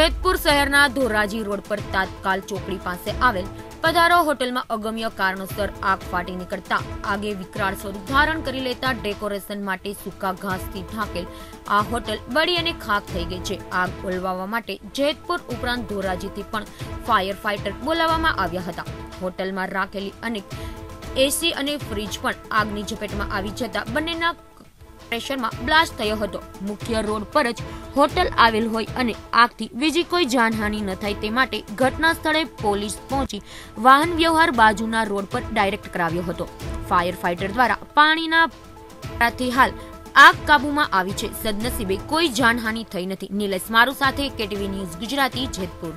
જયપુર શહેરના ધોરાજી રોડ પર તાત્કાલ ચોકડી પાસે આવેલ પદારો હોટેલમાં અગમ્ય કારણોસર આગ ફાટી નીકળતા આગે વિકરાળ સోధન કરી લેતા ડેકોરેશન માટે સુકા ઘાસથી ઢાંકેલ આ હોટેલ બડી અને ખાખ થઈ ગઈ છે આગ ઓલવાવા માટે જયપુર ઉપરાન ધોરાજીથી પણ ફાયરફાઇટર બોલાવવામાં આવ્યા હતા હોટેલમાં રાખેલી અને એસી અને ફ્રિજ પણ આગની જપેટમાં આવી જતાં બનેના પ્રેશરમાં બ્લાસ્ટ થયો હતો મુખ્ય રોડ પર જ હોટેલ આવેલ હોય અને આગથી બીજી કોઈ જાણહાની ન થઈ તે માટે ઘટનાસ્થળે પોલીસ પહોંચી વાહન વ્યવહાર બાજુના રોડ પર ડાયરેક્ટ કરાવ્યો હતો ફાયરફાઈટર દ્વારા પાણીના છાંટથી હાલ આગ કાબૂમાં આવી છે સદનસિબે કોઈ જાનહાની થઈ નથી નિલેશ મારુ સાથે કેટીવી ન્યૂઝ ગુજરાતી જેતપુર